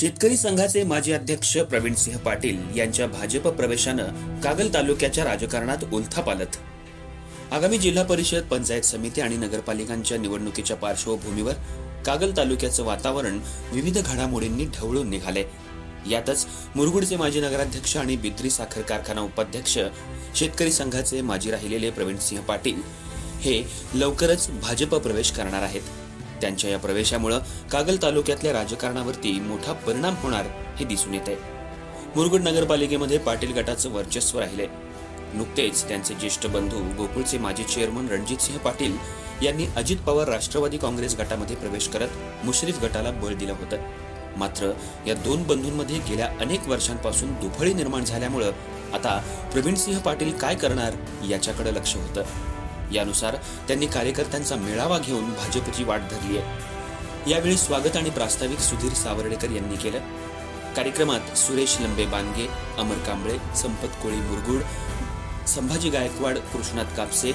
शेतकरी संघाचे माजी अध्यक्ष प्रवीणसिंह पाटील यांच्या भाजप प्रवेशानं कागल तालुक्याच्या राजकारणात उलथापालथ आगामी जिल्हा परिषद पंचायत समिती आणि नगरपालिकांच्या निवडणुकीच्या पार्श्वभूमीवर कागल तालुक्याचं वातावरण विविध घडामोडींनी ढवळून निघाले यातच मुरगुडचे माजी नगराध्यक्ष आणि बिद्री साखर कारखाना उपाध्यक्ष शेतकरी संघाचे माजी राहिलेले प्रवीणसिंह पाटील हे लवकरच भाजप प्रवेश करणार आहेत. त्यांच्या या प्रवेशामुळं कागल तालुक्यातल्या राजकारणावरती मोठा परिणाम होणार हे दिसून येत आहे मुरगुड नगरपालिकेमध्ये पाटील गटाचं वर्चस्व राहिले नुकतेच त्यांचे ज्येष्ठ बंधू गोकुळचे माजी चेअरमन रणजितसिंह पाटील यांनी अजित पवार राष्ट्रवादी काँग्रेस गटामध्ये प्रवेश करत मुश्रीफ गटाला बळ दिलं होतं. मात्र या दोन बंधूंमध्ये गेल्या अनेक वर्षांपासून दुफळी निर्माण झाल्यामुळं आता प्रवीणसिंह पाटील काय करणार याच्याकडे लक्ष होतं. यानुसार त्यांनी कार्यकर्त्यांचा मेळावा घेऊन भाजपची वाट धरली आहे. यावेळी स्वागत आणि प्रास्ताविक सुधीर सावर्डेकर यांनी केलं. कार्यक्रमात सुरेश लंबे बानगे अमर कांबळे संपत कोळी मुरगुड संभाजी गायकवाड कृष्णात कापसे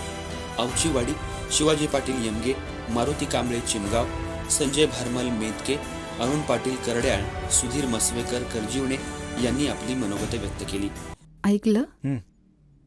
आवचीवाडी शिवाजी पाटील यमगे मारुती कांबळे चिमगाव संजय भारमल मेदके अरुण पाटील करड्याळ सुधीर मसवेकर करजीवणे यांनी आपली मनोगत व्यक्त केली. ऐकलं.